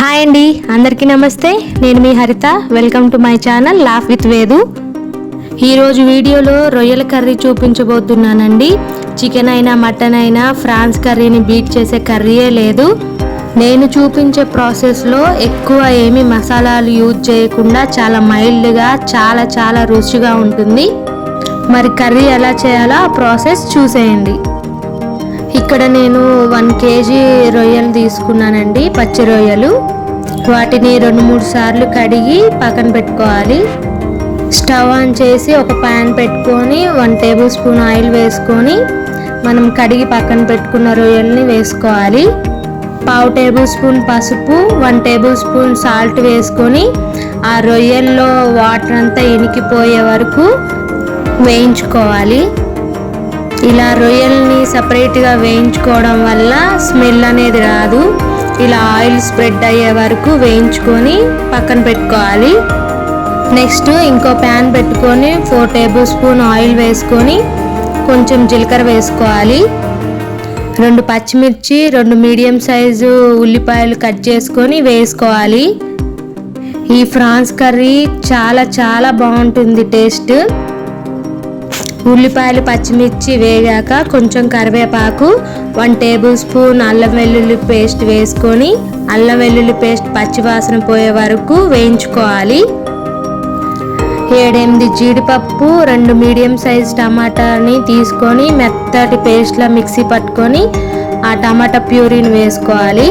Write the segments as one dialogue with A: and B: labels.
A: Hi అండి అందరికీ నమస్తే. నేను మీ Haritha. Welcome to my channel laugh with Vedu ఈరోజు వీడియోలో రొయ్యల కర్రీ చూపించబోతున్నానండి. చికెన్ అయినా మటన్ అయినా ఫ్రాన్స్ కర్రీని బీట్ చేసే కర్రీయే లేదు. నేను చూపించే ప్రాసెస్లో ఎక్కువ ఏమి మసాలాలు యూజ్ చేయకుండా చాలా మైల్డ్గా చాలా చాలా రుచిగా ఉంటుంది. మరి కర్రీ ఎలా చేయాలో ఆ ప్రాసెస్ చూసేయండి. ఇక్కడ నేను వన్ కేజీ రొయ్యలు తీసుకున్నానండి పచ్చి రొయ్యలు. వాటిని రెండు మూడు సార్లు కడిగి పక్కన పెట్టుకోవాలి. స్టవ్ ఆన్ చేసి ఒక ప్యాన్ పెట్టుకొని వన్ టేబుల్ స్పూన్ ఆయిల్ వేసుకొని మనం కడిగి పక్కన పెట్టుకున్న రొయ్యల్ని వేసుకోవాలి. పావు టేబుల్ స్పూన్ పసుపు వన్ టేబుల్ స్పూన్ సాల్ట్ వేసుకొని ఆ రొయ్యల్లో వాటర్ అంతా ఇనికిపోయే వరకు వేయించుకోవాలి. ఇలా రొయ్యల్ని సపరేట్గా వేయించుకోవడం వల్ల స్మెల్ అనేది రాదు. ఇలా ఆయిల్ స్ప్రెడ్ అయ్యే వరకు వేయించుకొని పక్కన పెట్టుకోవాలి. నెక్స్ట్ ఇంకో ప్యాన్ పెట్టుకొని ఫోర్ టేబుల్ స్పూన్ ఆయిల్ వేసుకొని కొంచెం జీలకర్ర వేసుకోవాలి. రెండు పచ్చిమిర్చి రెండు మీడియం సైజు ఉల్లిపాయలు కట్ చేసుకొని వేసుకోవాలి. ఈ ఫ్రాన్స్ కర్రీ చాలా చాలా బాగుంటుంది టేస్ట్. ఉల్లిపాయలు పచ్చిమిర్చి వేగాక కొంచెం కరివేపాకు వన్ టేబుల్ స్పూన్ అల్లం వెల్లుల్లి పేస్ట్ వేసుకొని అల్లం వెల్లుల్లి పేస్ట్ పచ్చివాసన పోయే వరకు వేయించుకోవాలి. ఏడెనిమిది జీడిపప్పు రెండు మీడియం సైజ్ టమాటాని తీసుకొని మెత్తటి పేస్ట్లా మిక్సీ పట్టుకొని ఆ టమాటా ప్యూరీని వేసుకోవాలి.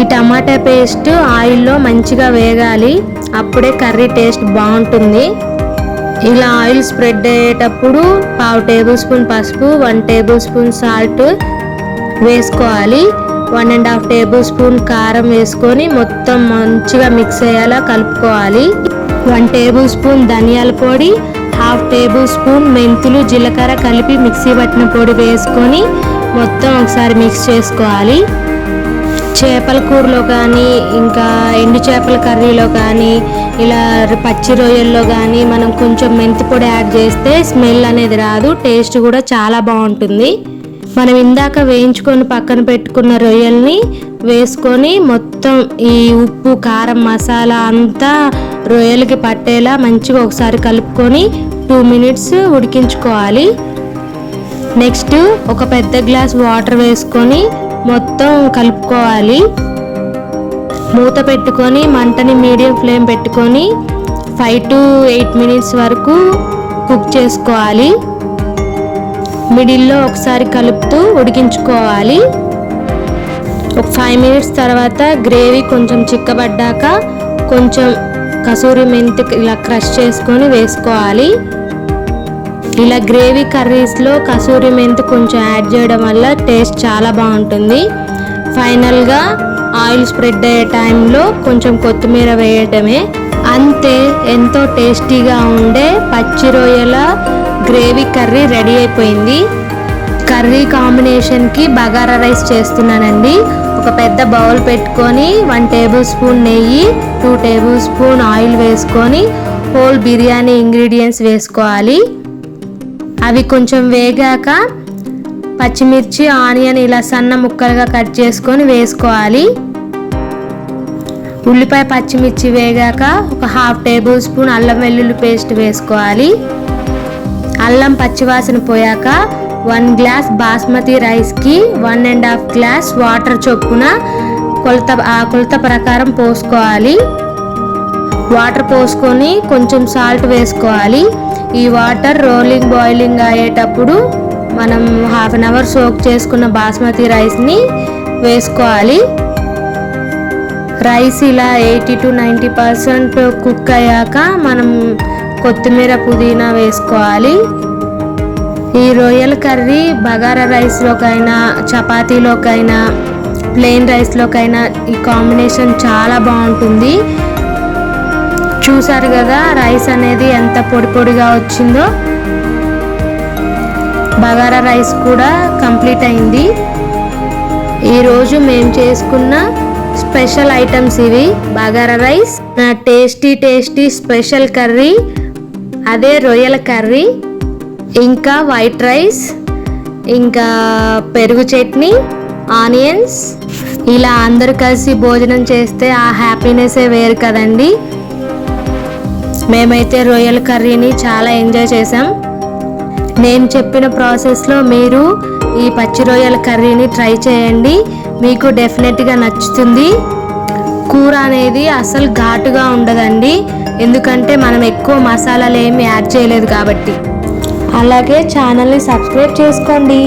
A: ఈ టమాటా పేస్ట్ ఆయిల్లో మంచిగా వేగాలి. అప్పుడే కర్రీ టేస్ట్ బాగుంటుంది. ఇలా ఆయిల్ స్ప్రెడ్ అయ్యేటప్పుడు పావు టేబుల్ స్పూన్ పసుపు వన్ టేబుల్ స్పూన్ సాల్ట్ వేసుకోవాలి. One and half table spoon కారం వేసుకొని మొత్తం మంచిగా మిక్స్ అయ్యేలా కలుపుకోవాలి. వన్ టేబుల్ స్పూన్ ధనియాల పొడి హాఫ్ టేబుల్ స్పూన్ మెంతులు జీలకర్ర కలిపి మిక్సీ పట్టిన పొడి వేసుకొని మొత్తం ఒకసారి మిక్స్ చేసుకోవాలి. చేపల కూరలో కానీ ఇంకా ఎండు చేపల కర్రీలో కానీ ఇలా పచ్చి రొయ్యల్లో కానీ మనం కొంచెం మెంతి పొడి యాడ్ చేస్తే స్మెల్ అనేది రాదు టేస్ట్ కూడా చాలా బాగుంటుంది. మనం ఇందాక వేయించుకొని పక్కన పెట్టుకున్న రొయ్యల్ని వేసుకొని మొత్తం ఈ ఉప్పు కారం మసాలా అంతా రొయ్యలకి పట్టేలా మంచిగా ఒకసారి కలుపుకొని టూ మినిట్స్ ఉడికించుకోవాలి. నెక్స్ట్ ఒక పెద్ద గ్లాస్ వాటర్ వేసుకొని మొత్తం కలుపుకోవాలి. మూత పెట్టుకొని మంటని మీడియం ఫ్లేమ్ పెట్టుకొని ఫైవ్ టు ఎయిట్ మినిట్స్ వరకు కుక్ చేసుకోవాలి. మిడిల్లో ఒకసారి కలుపుతూ ఉడికించుకోవాలి. ఒక ఫైవ్ మినిట్స్ తర్వాత గ్రేవీ కొంచెం చిక్కబడ్డాక కొంచెం కసూరి మెంతి ఇలా క్రష్ చేసుకొని వేసుకోవాలి. ఇలా గ్రేవీ కర్రీస్లో కసూరి మెంతి కొంచెం యాడ్ చేయడం వల్ల టేస్ట్ చాలా బాగుంటుంది. ఫైనల్గా ఆయిల్ స్ప్రెడ్ అయ్యే టైంలో కొంచెం కొత్తిమీర వేయటమే అంతే ఎంతో టేస్టీగా ఉండే పచ్చి రొయ్యల గ్రేవీ కర్రీ రెడీ అయిపోయింది. కర్రీ కాంబినేషన్కి బగారా రైస్ చేస్తున్నానండి. ఒక పెద్ద బౌల్ పెట్టుకొని వన్ టేబుల్ స్పూన్ నెయ్యి టూ టేబుల్ స్పూన్ ఆయిల్ వేసుకొని హోల్ బిర్యానీ ఇంగ్రీడియంట్స్ వేసుకోవాలి. అవి కొంచెం వేగాక పచ్చిమిర్చి ఆనియన్ ఇలా సన్న ముక్కలుగా కట్ చేసుకొని వేసుకోవాలి. ఉల్లిపాయ పచ్చిమిర్చి వేగాక ఒక హాఫ్ టేబుల్ స్పూన్ అల్లం వెల్లుల్లి పేస్ట్ వేసుకోవాలి. అల్లం పచ్చివాసన పోయాక వన్ గ్లాస్ బాస్మతి రైస్కి one and half glass water చొప్పున కొలత ఆ కొలత ప్రకారం పోసుకోవాలి. వాటర్ పోసుకొని కొంచెం సాల్ట్ వేసుకోవాలి. ఈ వాటర్ రోలింగ్ బాయిలింగ్ అయ్యేటప్పుడు మనం హాఫ్ అన్ అవర్ సోక్ చేసుకున్న బాస్మతి రైస్ని వేసుకోవాలి. రైస్ ఇలా eighty to ninety percent cook అయ్యాక మనం కొత్తిమీర పుదీనా వేసుకోవాలి. ఈ రొయ్యల కర్రీ బగారా రైస్లోకైనా చపాతీలోకైనా ప్లెయిన్ రైస్లోకైనా ఈ కాంబినేషన్ చాలా బాగుంటుంది. చూసారు కదా రైస్ అనేది ఎంత పొడి పొడిగా వచ్చిందో. బగారా రైస్ కూడా కంప్లీట్ అయింది. ఈరోజు మేము చేసుకున్న స్పెషల్ ఐటమ్స్ ఇవి. బగారా రైస్ నా టేస్టీ టేస్టీ స్పెషల్ కర్రీ అదే రొయ్యల కర్రీ ఇంకా వైట్ రైస్ ఇంకా పెరుగు చట్నీ ఆనియన్స్. ఇలా అందరు కలిసి భోజనం చేస్తే ఆ హ్యాపీనెస్ వేరు కదండి. మేమైతే రొయ్యల కర్రీని చాలా ఎంజాయ్ చేసాం నేను చెప్పిన ప్రాసెస్లో మీరు ఈ పచ్చి రొయ్యల కర్రీని ట్రై చేయండి. మీకు డెఫినెట్గా నచ్చుతుంది. కూర అనేది అసలు ఘాటుగా ఉండదండి. ఎందుకంటే మనం ఎక్కువ మసాలాలు ఏమి యాడ్ చేయలేదు కాబట్టి. అలాగే ఛానల్ని సబ్స్క్రైబ్ చేసుకోండి.